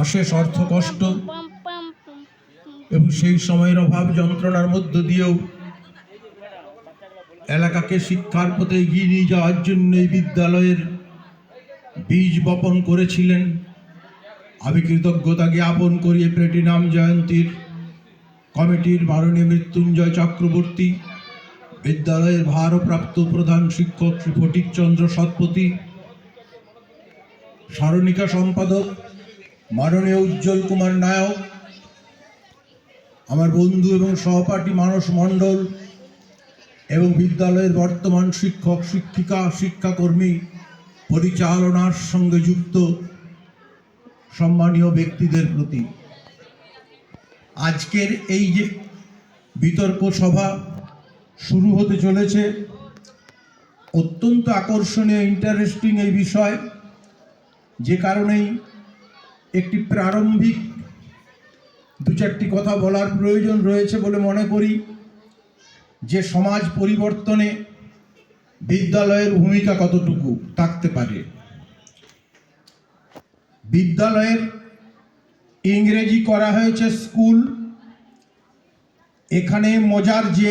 অশেষ অর্থ কষ্ট এবং সেই সময়ের অভাব যন্ত্রণার মধ্য দিয়েও এলাকাকে শিক্ষার পথে এগিয়ে নিয়ে যাওয়ার জন্য এই বিদ্যালয়ের বীজ বপন করেছিলেন। আমি কৃতজ্ঞতা জ্ঞাপন করি প্লেটিনাম জয়ন্তীর কমিটির মাননীয় মৃত্যুঞ্জয় চক্রবর্তী, বিদ্যালয়ের ভারপ্রাপ্ত প্রধান শিক্ষক শ্রী ফটিকচন্দ্র সৎপতি সারণিকা সম্পাদক মাননীয় উজ্জ্বল কুমার নায়ক, আমার বন্ধু এবং সহপাঠী মানস মণ্ডল এবং বিদ্যালয়ের বর্তমান শিক্ষক, শিক্ষিকা, শিক্ষাকর্মী, পরিচালনার সঙ্গে যুক্ত সম্মানীয় ব্যক্তিদের প্রতি আজকের এই যে বিতর্ক সভা শুরু হতে চলেছে, অত্যন্ত আকর্ষণীয় ইন্টারেস্টিং এই বিষয়। যে কারণেই একটি প্রারম্ভিক দু চারটি কথা বলার প্রয়োজন রয়েছে বলে মনে করি। যে সমাজ পরিবর্তনে বিদ্যালয়ের ভূমিকা কতটুকু থাকতে পারে? বিদ্যালয়ের ইংরেজি করা হয়েছে স্কুল। এখানে মজার যে